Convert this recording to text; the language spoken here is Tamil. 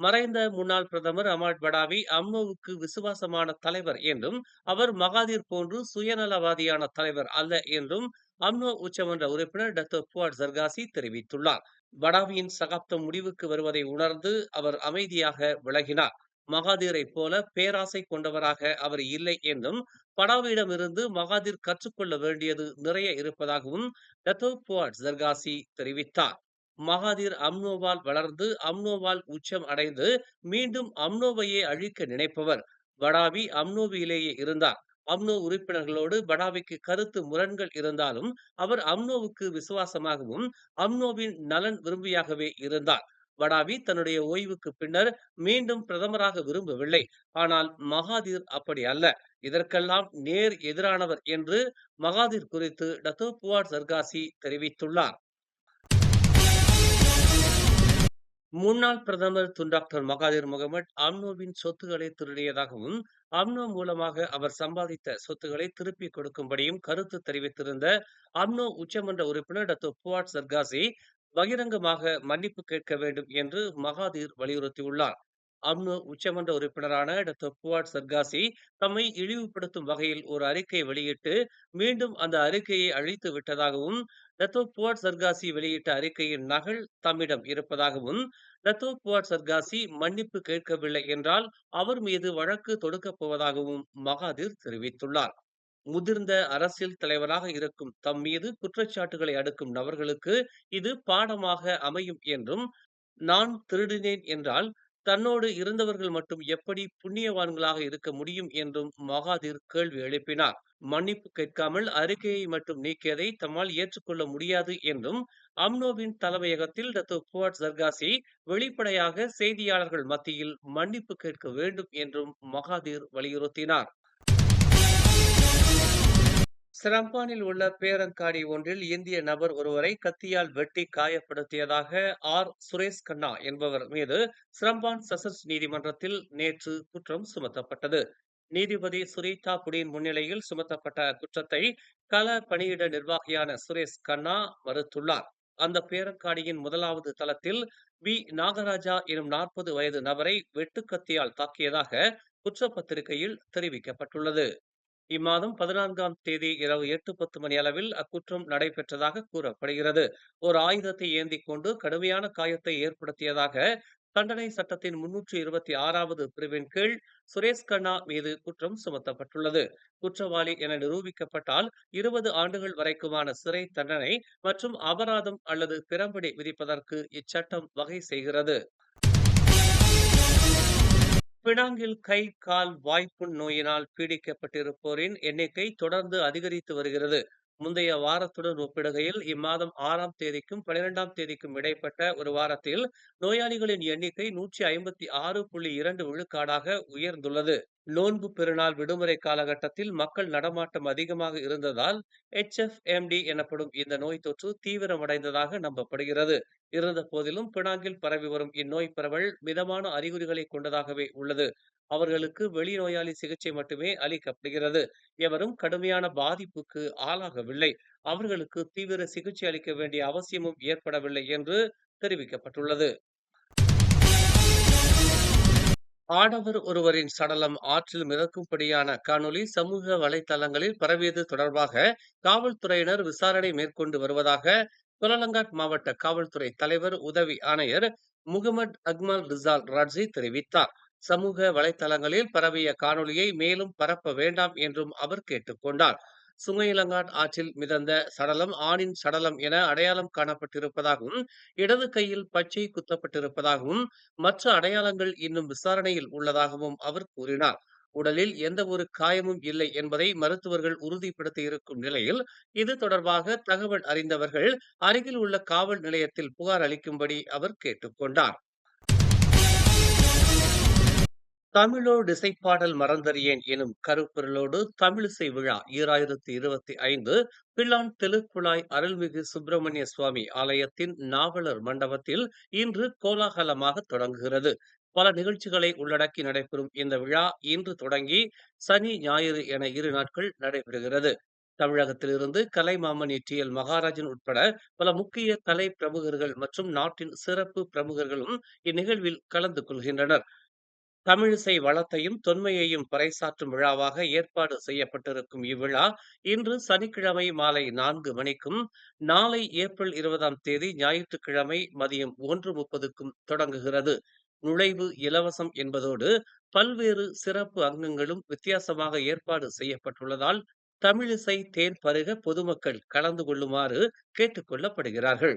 மறைந்த முன்னாள் பிரதமர் அமாட் படாவி அம்னோவுக்கு விசுவாசமான தலைவர் என்றும் அவர் மகாதீர் போன்று சுயநலவாதியான தலைவர் அல்ல என்றும் அம்னோ உச்சமன்ற உறுப்பினர் டாக்டர் புவாட் ஜர்காசி தெரிவித்துள்ளார். படாவியின் சகாப்தம் முடிவுக்கு வருவதை உணர்ந்து அவர் அமைதியாக விலகினார். மகாதீரை போல பேராசை கொண்டவராக அவர் இல்லை என்றும் படாவியிடமிருந்து மகாதீர் கற்றுக்கொள்ள வேண்டியது நிறைய இருப்பதாகவும் டத்தோ புவாட் ஜர்காசி தெரிவித்தார். மகாதீர் அம்னோவால் வளர்ந்து அம்னோவால் உச்சம் அடைந்து மீண்டும் அம்னோவையே அழிக்க நினைப்பவர். படாவி அம்னோவிலேயே இருந்தார். அம்னோ உறுப்பினர்களோடு படாவிக்கு கருத்து முரண்கள் இருந்தாலும் அவர் அம்னோவுக்கு விசுவாசமாகவும் அம்னோவின் நலன் விரும்பியாகவே இருந்தார். வடாவி தன்னுடைய ஓய்வுக்கு பின்னர் மீண்டும் பிரதமராக விரும்பவில்லை. ஆனால் மகாதீர் அப்படி அல்ல. இதற்கெல்லாம் நேர் எதிரானவர் என்று மகாதீர் குறித்து டத்தோ சர்காசி தெரிவித்துள்ளார். முன்னாள் பிரதமர் துன் டாக்டர் மகாதீர் முகமது அம்னோவின் சொத்துக்களை திருடியதாகவும் அம்னோ மூலமாக அவர் சம்பாதித்த சொத்துக்களை திருப்பி கொடுக்கும்படியும் கருத்து தெரிவித்திருந்த அம்னோ உச்சமன்ற உறுப்பினர் டாக்டர் புவாட் சர்காசி பகிரங்கமாக மன்னிப்பு கேட்க வேண்டும் என்று மகாதீர் வலியுறுத்தியுள்ளார். அம்னோ உச்சமன்ற உறுப்பினரான டாக்டர் புவாட் சர்காசி தம்மை இழிவுபடுத்தும் வகையில் ஒரு அறிக்கை வெளியிட்டு மீண்டும் அந்த அறிக்கையை அழித்து விட்டதாகவும் லத்தோ புவாட் சர்காசி வெளியிட்ட அறிக்கையின் நகல் தம்மிடம் இருப்பதாகவும் லத்தோ புவாட் சர்காசி மன்னிப்பு கேட்கவில்லை என்றால் அவர் மீது வழக்கு தொடுக்கப் போவதாகவும் மகாதீர் தெரிவித்துள்ளார். முதிர்ந்த அரசியல் தலைவராக இருக்கும் தம் மீது குற்றச்சாட்டுகளை அடுக்கும் நபர்களுக்கு இது பாடமாக அமையும் என்றும் நான் திருடினேன் என்றால் தன்னோடு இருந்தவர்கள் மட்டும் எப்படி புண்ணியவான்களாக இருக்க முடியும் என்றும் மகாதீர் கேள்வி எழுப்பினார். மன்னிப்பு கேட்காமல் அறிக்கையை மட்டும் நீக்கியதை தம்மால் ஏற்றுக்கொள்ள முடியாது என்றும் அம்னோவின் தலைமையகத்தில் டத்து புவாட் சர்காசி வெளிப்படையாக செய்தியாளர்கள் மத்தியில் மன்னிப்பு கேட்க வேண்டும் என்றும் மகாதீர் வலியுறுத்தினார். சிரம்பானில் உள்ள பேரங்காடி ஒன்றில் இந்திய நபர் ஒருவரை கத்தியால் வெட்டி காயப்படுத்தியதாக ஆர். சுரேஷ் கண்ணா என்பவர் மீது சிரம்பான் செஷன்ஸ் நீதிமன்றத்தில் நேற்று குற்றம் சுமத்தப்பட்டது. நீதிபதி சுரீதா புடியின் முன்னிலையில் சுமத்தப்பட்ட குற்றத்தை கள பணியிட நிர்வாகியான சுரேஷ் கண்ணா மறுத்துள்ளார். அந்த பேரங்காடியின் முதலாவது தளத்தில் வி. நாகராஜா எனும் நாற்பது வயது நபரை வெட்டுக்கத்தியால் தாக்கியதாக குற்றப்பத்திரிகையில் தெரிவிக்கப்பட்டுள்ளது. இம்மாதம் பதினான்காம் தேதி இரவு எட்டு பத்து மணி அளவில் அக்குற்றம் நடைபெற்றதாக கூறப்படுகிறது. ஒரு ஆயுதத்தை ஏந்தி கொண்டு கடுமையான காயத்தை ஏற்படுத்தியதாக தண்டனை சட்டத்தின் முன்னூற்றி இருபத்தி ஆறாவது பிரிவின் கீழ் சுரேஷ் கண்ணா மீது குற்றம் சுமத்தப்பட்டுள்ளது. குற்றவாளி என நிரூபிக்கப்பட்டால் இருபது ஆண்டுகள் வரைக்குமான சிறை தண்டனை மற்றும் அபராதம் அல்லது பிறம்படி விதிப்பதற்கு இச்சட்டம் வகை செய்கிறது. பினாங்கில் கை கால் வாய்ப்புண் நோயினால் பீடிக்கப்பட்டிருப்போரின் எண்ணிக்கை தொடர்ந்து அதிகரித்து வருகிறது. முந்தைய வாரத்துடன் ஒப்பிடுகையில் இம்மாதம் ஆறாம் தேதிக்கும் பனிரெண்டாம் தேதிக்கும் இடைப்பட்ட ஒரு வாரத்தில் நோயாளிகளின் எண்ணிக்கை நூற்றி ஐம்பத்தி ஆறு புள்ளி இரண்டு விழுக்காடாக உயர்ந்துள்ளது. நோன்பு பெருநாள் விடுமுறை காலகட்டத்தில் மக்கள் நடமாட்டம் அதிகமாக இருந்ததால் எச்எஃப்எம்டி எனப்படும் இந்த நோய் தொற்று தீவிரமடைந்ததாக நம்பப்படுகிறது. இருந்த போதிலும் பினாங்கில் பரவி வரும் இந்நோய் பரவல் மிதமான அறிகுறிகளை கொண்டதாகவே உள்ளது. அவர்களுக்கு வெளிநோயாளி சிகிச்சை மட்டுமே அளிக்கப்படுகிறது. எவரும் கடுமையான பாதிப்புக்கு ஆளாகவில்லை. அவர்களுக்கு தீவிர சிகிச்சை அளிக்க வேண்டிய அவசியமும் ஏற்படவில்லை என்று தெரிவிக்கப்பட்டுள்ளது. ஆடவர் ஒருவரின் சடலம் ஆற்றில் மிதக்கும்படியான காணொலி சமூக வலைதளங்களில் பரவியது தொடர்பாக காவல்துறையினர் விசாரணை மேற்கொண்டு வருவதாக குலலங்காட் மாவட்ட காவல்துறை தலைவர் உதவி ஆணையர் முகமது அக்மல் ரிசால் ராட்சி தெரிவித்தார். சமூக வலைதளங்களில் பரவிய காணொலியை மேலும் பரப்ப வேண்டாம் என்றும் அவர் கேட்டுக்கொண்டார் சுங்கையிலங்காட் ஆற்றில் மிதந்த சடலம் ஆணின் சடலம் என அடையாளம் காணப்பட்டிருப்பதாகவும் இடது கையில் பச்சை குத்தப்பட்டிருப்பதாகவும் மற்ற அடையாளங்கள் இன்னும் விசாரணையில் உள்ளதாகவும் அவர் கூறினார். உடலில் எந்த ஒரு காயமும் இல்லை என்பதை மருத்துவர்கள் உறுதிப்படுத்தி இருக்கும் நிலையில் இது தொடர்பாக தகவல் அறிந்தவர்கள் அருகில் உள்ள காவல் நிலையத்தில் புகார் அளிக்கும்படி அவர் கேட்டுக்கொண்டார் தமிழோ இசைப்பாடல் மறந்தறியேன் எனும் கருப்பொருளோடு தமிழிசை விழா ஈராயிரத்தி இருபத்தி ஐந்து பிள்ளான் தெலுக்குழாய் அருள்மிகு சுப்பிரமணிய சுவாமி ஆலயத்தின் நாவலர் மண்டபத்தில் இன்று கோலாகலமாக தொடங்குகிறது. பல நிகழ்ச்சிகளை உள்ளடக்கி நடைபெறும் இந்த விழா இன்று தொடங்கி சனி ஞாயிறு என இரு நாட்கள் நடைபெறுகிறது. தமிழகத்திலிருந்து கலைமாமணி டி. எல். மகாராஜன் உட்பட பல முக்கிய கலை பிரமுகர்கள் மற்றும் நாட்டின் சிறப்பு பிரமுகர்களும் இந்நிகழ்வில் கலந்து கொள்கின்றனர். தமிழிசை வளத்தையும் தொன்மையையும் பறைசாற்றும் விழாவாக ஏற்பாடு செய்யப்பட்டிருக்கும் இவ்விழா இன்று சனிக்கிழமை மாலை நான்கு மணிக்கும் நாளை ஏப்ரல் இருபதாம் தேதி ஞாயிற்றுக்கிழமை மதியம் ஒன்று முப்பதுக்கும் தொடங்குகிறது. நுழைவு இலவசம் என்பதோடு பல்வேறு சிறப்பு அங்கங்களும் வித்தியாசமாக ஏற்பாடு செய்யப்பட்டுள்ளதால் தமிழிசை தேன் பருக பொதுமக்கள் கலந்து கொள்ளுமாறு கேட்டுக்கொள்ளப்படுகிறார்கள்